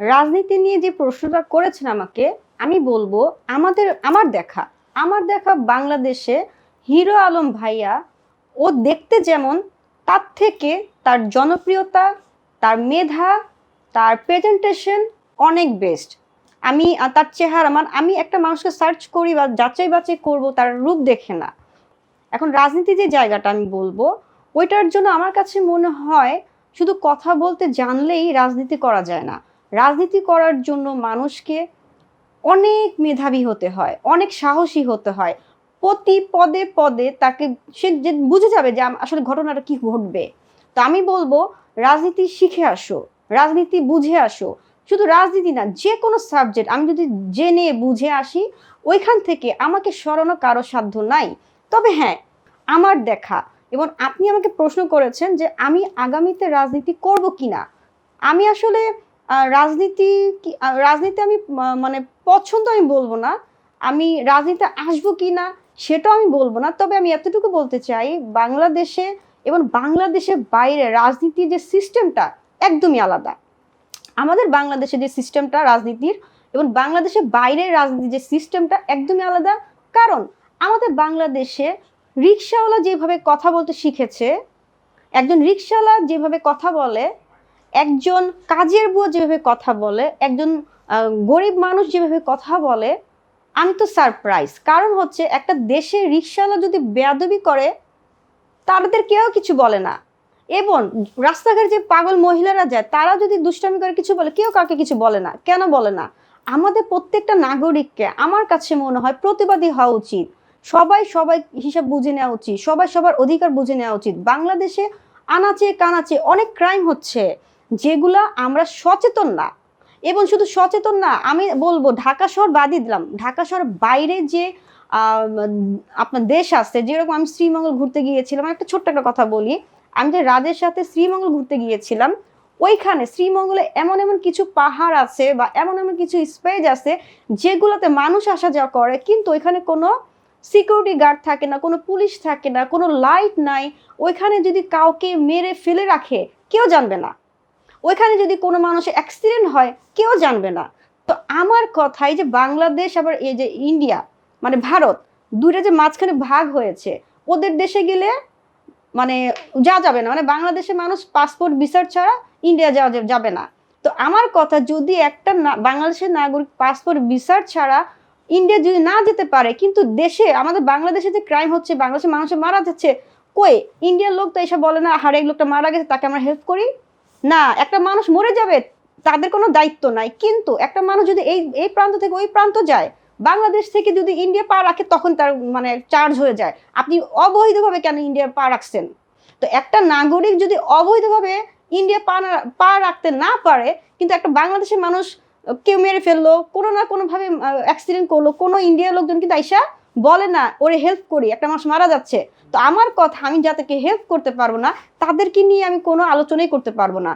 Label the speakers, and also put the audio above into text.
Speaker 1: রাজনীতি নিয়ে যে প্রশ্নটা করেছেন আমাকে, আমি বলব আমাদের, আমার দেখা আমার দেখা বাংলাদেশে হিরো আলম ভাইয়া, ও দেখতে যেমন তার থেকে তার জনপ্রিয়তা, তার মেধা, তার প্রেজেন্টেশন অনেক বেস্ট আমি তার চেহারা মানে আমি একটা মানুষকে সার্চ করি বা যাচাই বাছাই করব, তার রূপ দেখে না। এখন রাজনীতি যে জায়গাটা আমি বলব, ওইটার জন্য আমার কাছে মনে হয় শুধু কথা বলতে জানলেই রাজনীতি করা যায় না। রাজনীতি করার জন্য মানুষকে অনেক মেধাবী হতে হয়, অনেক সাহসী হতে হয়। প্রতি পদে পদে তাকে সে যে বুঝে যাবে যে আসলে ঘটনাটা কি ঘটবে। তো আমি বলব, রাজনীতি শিখে আসো, রাজনীতি বুঝে আসো। শুধু রাজনীতি না যে কোনো সাবজেক্ট, আমি যদি জেনে বুঝে আসি, ওইখান থেকে আমাকে সরানো কারও সাধ্য নাই। তবে হ্যাঁ আমার দেখা। এবং আপনি আমাকে প্রশ্ন করেছেন যে আমি আগামীতে রাজনীতি করব কি না আমি আসলে রাজনীতি রাজনীতি আমি মানে পছন্দ আমি বলব না। আমি রাজনীতি আসব কি না সেটাও আমি বলব না। তবে আমি এতটুকু বলতে চাই, বাংলাদেশে এবং বাংলাদেশের বাইরে রাজনীতির যে সিস্টেমটা একদমই আলাদা। আমাদের বাংলাদেশে যে সিস্টেমটা রাজনীতির এবং বাংলাদেশের বাইরে রাজনীতির যে সিস্টেমটা একদমই আলাদা। কারণ আমাদের বাংলাদেশে রিক্সাওয়ালা যেভাবে কথা বলতে শিখেছে, একজন রিক্সাওয়ালা যেভাবে কথা বলে একজন কাজের বুয়া যেভাবে কথা বলে, একজন গরিব মানুষ যেভাবে কথা বলে, আমি তো সারপ্রাইজ কারণ হচ্ছে একটা দেশে রিক্সাওয়ালা যদি বেয়াদবি করে, তাদের কেউ কিছু বলে না। এবং রাস্তাঘাটে যে পাগল মহিলারা যায় তারা যদি দুষ্টামি করে কিছু বলে, কেউ কাউকে কিছু বলে না। কেন বলে না? আমাদের প্রত্যেকটা নাগরিককে আমার কাছে মনে হয় প্রতিবাদী হওয়া উচিত। সবাই সবাই হিসাব বুঝে নেওয়া উচিত। সবাই সবার অধিকার বুঝে নেওয়া উচিত। বাংলাদেশে আনাচে কানাচে অনেক ক্রাইম হচ্ছে। যেগুলা আমরা সচেতন না। এবং শুধু সচেতন না, আমি বলব ঢাকা শহর বাদই দিলাম। ঢাকা শহর বাইরে যে আপনার দেশ আছে, যেরকম আমি শ্রীমঙ্গল ঘুরতে গিয়েছিলাম, একটা ছোট্ট একটা কথা বলি। আমি যে রাজের সাথে শ্রীমঙ্গল ঘুরতে গিয়েছিলাম, ওইখানে শ্রীমঙ্গলে এমন এমন কিছু পাহাড় আছে বা এমন এমন কিছু স্পেস আছে যেগুলোতে মানুষ আসা যাওয়া করে, কিন্তু ওইখানে কোনো সিকিউরিটি গার্ড থাকে না, কোনো পুলিশ থাকে না, কোনো লাইট নাই। ওইখানে যদি কাউকে মেরে ফেলে রাখে, কেউ জানবে না। ওইখানে যদি কোনো মানুষের অ্যাক্সিডেন্ট হয়, কেউ জানবে না। তো আমার কথাই যে বাংলাদেশ, আবার এই যে ইন্ডিয়া মানে ভারত, দুইটা যে মাঝখানে ভাগ হয়েছে, ওদের দেশে গেলে মানে যা যাবে না। মানে বাংলাদেশের মানুষ পাসপোর্ট ভিসার ছাড়া ইন্ডিয়া যাওয়া যাবে না। তো আমার কথা, যদি একটা বাংলাদেশের নাগরিক পাসপোর্ট ভিসার ছাড়া ইন্ডিয়া যদি না যেতে পারে, কিন্তু দেশে, আমাদের বাংলাদেশে যে ক্রাইম হচ্ছে, বাংলাদেশের মানুষের মারা যাচ্ছে, কই? ইন্ডিয়ার লোক তো এসব বলে না হারে লোকটা মারা গেছে, তাকে আমরা হেল্প করি। না, একটা মানুষ মরে যাবে, তাদের কোনো দায়িত্ব নাই। কিন্তু একটা মানুষ যদি এই এই প্রান্ত থেকে ওই প্রান্ত যায়, বাংলাদেশ থেকে যদি ইন্ডিয়া পা রাখে, তখন তার মানে চার্জ হয়ে যায়। আপনি অবৈধভাবে কেন ইন্ডিয়া পা রাখছেন? তো একটা নাগরিক যদি অবৈধভাবে ইন্ডিয়া পা পা রাখতে না পারে, কিন্তু একটা বাংলাদেশের মানুষ কেউ মেরে ফেলল, কোনো না কোনোভাবে অ্যাক্সিডেন্ট করল, কোনো ইন্ডিয়ার লোকজন কিন্তু আইসা বলে না, ওরে হেল্প করি, একটা মানুষ মারা যাচ্ছে। তো আমার কথা, আমি যাদেরকে হেল্প করতে পারব না, তাদেরকে নিয়ে আমি কোনো আলোচনাই করতে পারব না।